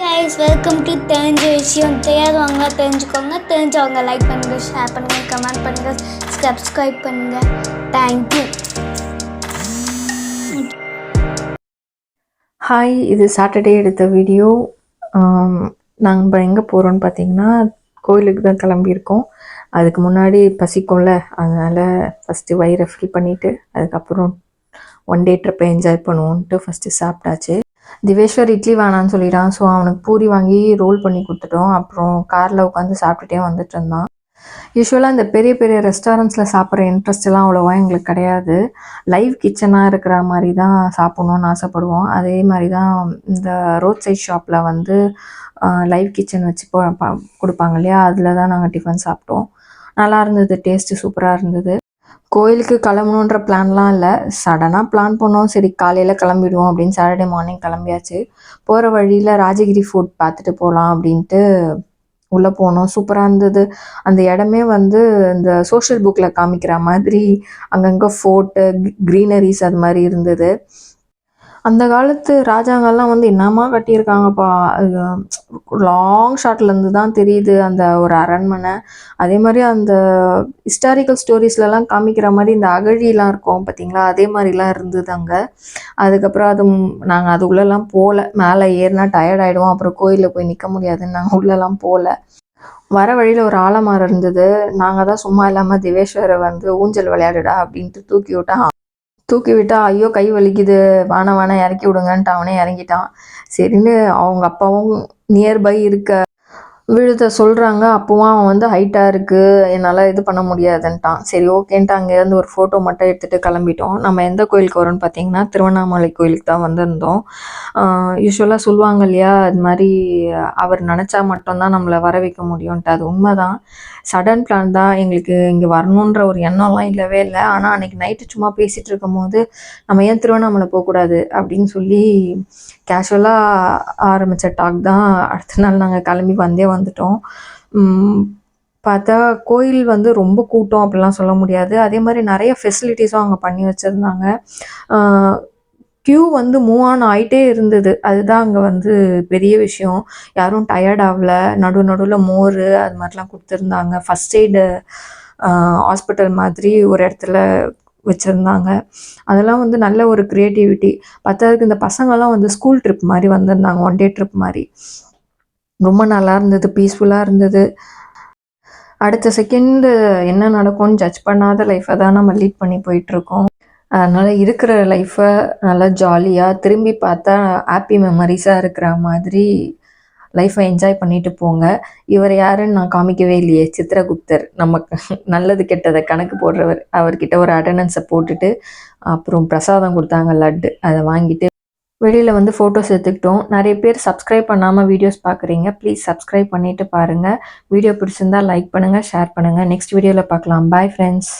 Guys welcome to தெரிஞ்ச விஷயம் தெரியாதவங்க தெரிஞ்சுக்கோங்க. தெரிஞ்சவங்க லைக் பண்ணுங்கள் ஷேர் பண்ணுங்க கமெண்ட் பண்ணுங்க சப்ஸ்கிரைப் பண்ணுங்க. தேங்க்யூ ஹாய் இது சாட்டர்டே எடுத்த வீடியோ um, நாங்கள் எங்கே போகிறோன்னு பார்த்தீங்கன்னா கோயிலுக்கு தான் கிளம்பியிருக்கோம். அதுக்கு முன்னாடி பசிக்கும்ல அதனால் ஃபஸ்ட்டு வயிறை ஃபில் பண்ணிவிட்டு அதுக்கப்புறம் ஒன் டே ட்ரிப்பை என்ஜாய் பண்ணுவோன்ட்டு ஃபஸ்ட்டு சாப்பிட்டாச்சு. திவேஸ்வர் இட்லி வேணான்னு சொல்லிட்டான். ஸோ அவனுக்கு பூரி வாங்கி ரோல் பண்ணி கொடுத்துட்டோம். அப்புறம் காரில் உட்காந்து சாப்பிட்டுட்டே வந்துட்டு இருந்தான். யூஸ்வலாக இந்த பெரிய பெரிய ரெஸ்டாரண்ட்ஸில் சாப்பிட்ற இன்ட்ரெஸ்ட் எல்லாம் அவ்வளோவா எங்களுக்கு கிடையாது. லைவ் கிச்சனாக இருக்கிற மாதிரி தான் சாப்பிட்ணுன்னு ஆசைப்படுவோம். அதே மாதிரி தான் இந்த ரோட் சைட் ஷாப்பில் வந்து லைவ் கிச்சன் வச்சு போ- கொடுப்பாங்க இல்லையா? அதில் தான் நாங்கள் டிஃபன் சாப்பிட்டோம். நல்லா இருந்தது. டேஸ்ட்டு சூப்பராக இருந்தது. கோயிலுக்கு கிளம்பணுன்ற பிளான்லாம் இல்லை. சடனாக பிளான் பண்ணோம். சரி காலையில் கிளம்பிடுவோம் அப்படின்னு சாட்டர்டே மார்னிங் கிளம்பியாச்சு. போகிற வழியில் ராஜகிரி ஃபுட் பார்த்துட்டு போகலாம் அப்படின்ட்டு உள்ளே போனோம். சூப்பராக இருந்தது. அந்த இடமே வந்து இந்த சோஷியல் புக்கில் காமிக்கிற மாதிரி அங்கங்கே ஃபோர்ட்டு க்ரீனரிஸ் அது மாதிரி இருந்தது. அந்த காலத்து ராஜாங்கள்லாம் வந்து என்னமா கட்டியிருக்காங்கப்பா? லாங் ஷாட்லேருந்து தான் தெரியுது அந்த ஒரு அரண்மனை. அதே மாதிரி அந்த ஹிஸ்டாரிக்கல் ஸ்டோரிஸ்லலாம் காமிக்கிற மாதிரி இந்த அகழிலாம் இருக்கும் பார்த்தீங்களா அதே மாதிரிலாம் இருந்தது அங்கே. அதுக்கப்புறம் அது நாங்கள் அது உள்ளெல்லாம் போகல மேலே ஏறினா டயர்ட் ஆகிடுவோம் அப்புறம் கோயிலில் போய் நிற்க முடியாதுன்னு நாங்கள் உள்ளெல்லாம் போகல வர வழியில் ஒரு ஆலமரம் இருந்தது. நாங்கள் தான் சும்மா இல்லாமல் திவேஸ்வரை வந்து ஊஞ்சல் விளையாடுடா அப்படின்ட்டு தூக்கி விட்டா தூக்கி விட்டா ஐயோ கை வலிக்குது வான வான இறக்கி விடுங்கன்ட்டு அவனே இறங்கிட்டான். சரின்னு அவங்க அப்பாவும் நியர்பை இருக்க விழுத சொல்கிறாங்க அப்போவும் அவன் வந்து ஹைட்டாக இருக்குது என்னால் இது பண்ண முடியாதுன்ட்டான். சரி ஓகேன்ட்டு அங்கேருந்து ஒரு ஃபோட்டோ மட்டும் எடுத்துகிட்டு கிளம்பிட்டோம். நம்ம எந்த கோயிலுக்கு வரோம்னு பார்த்தீங்கன்னா திருவண்ணாமலை கோயிலுக்கு தான் வந்திருந்தோம். யூஸ்வலாக சொல்லுவாங்க இல்லையா இது மாதிரி அவர் நினச்சா மட்டும்தான் நம்மளை வர வைக்க முடியும்ன்ட்டு. அது உண்மை தான் சடன் பிளான் தான் எங்களுக்கு இங்கே வரணுன்ற ஒரு எண்ணம்லாம் இல்லவே இல்லை. ஆனால் அன்றைக்கி நைட்டு சும்மா பேசிகிட்டு இருக்கும்போது நம்ம ஏன் திருவண்ணாமலை போகக்கூடாது அப்படின்னு சொல்லி கேஷுவலாக ஆரம்பித்த டாக் தான் அடுத்த நாள் நாங்கள் கிளம்பி வந்தே வந்துட்டோம். பார்த்தா கோயில் வந்து ரொம்ப கூட்டம் அப்படிலாம் சொல்ல முடியாது. அதே மாதிரி நிறைய ஃபெசிலிட்டிஸும் அங்கே பண்ணி வச்சுருந்தாங்க. க்யூ வந்து மூவ் ஆன் ஆகிட்டே இருந்தது. அதுதான் அங்கே வந்து பெரிய விஷயம். யாரும் டயர்ட் ஆகல. நடு நடுவில் மோர் அது மாதிரிலாம் கொடுத்துருந்தாங்க. ஃபஸ்ட் எய்டு ஹாஸ்பிட்டல் மாதிரி ஒரு இடத்துல வச்சுருந்தாங்க. அதெல்லாம் வந்து நல்ல ஒரு க்ரியேட்டிவிட்டி பத்தாவதுக்கு இந்த பசங்கள்லாம் வந்து ஸ்கூல் ட்ரிப் மாதிரி வந்திருந்தாங்க. ஒன் டே ட்ரிப் மாதிரி. ரொம்ப நல்லா இருந்தது பீஸ்ஃபுல்லாக இருந்தது. அடுத்த செகண்டு என்ன நடக்கும்னு ஜட்ஜ் பண்ணாத லைஃப்பை தான் நம்ம லீட் பண்ணி போயிட்டுருக்கோம். அதனால் இருக்கிற லைஃப்பை நல்லா ஜாலியாக திரும்பி பார்த்தா ஹாப்பி மெமரிஸாக இருக்கிற மாதிரி லைஃப்பை என்ஜாய் பண்ணிட்டு போங்க. இவர் யாருன்னு நான் காமிக்கவே இல்லையே சித்திரகுப்தர். நமக்கு நல்லது கெட்டதை கணக்கு போடுறவர். அவர்கிட்ட ஒரு அட்டண்டன்ஸை போட்டுட்டு அப்புறம் பிரசாதம் கொடுத்தாங்க லட்டு. அதை வாங்கிட்டு வெளியில் வந்து ஃபோட்டோஸ் எடுத்துக்கிட்டோம். நிறைய பேர் சப்ஸ்கிரைப் பண்ணாமல் வீடியோஸ் பார்க்குறீங்க. ப்ளீஸ் சப்ஸ்கிரைப் பண்ணிவிட்டு பாருங்கள் வீடியோ பிடிச்சிருந்தா லைக் பண்ணுங்கள் ஷேர் பண்ணுங்கள் நெக்ஸ்ட் வீடியோவில் பார்க்கலாம். Bye friends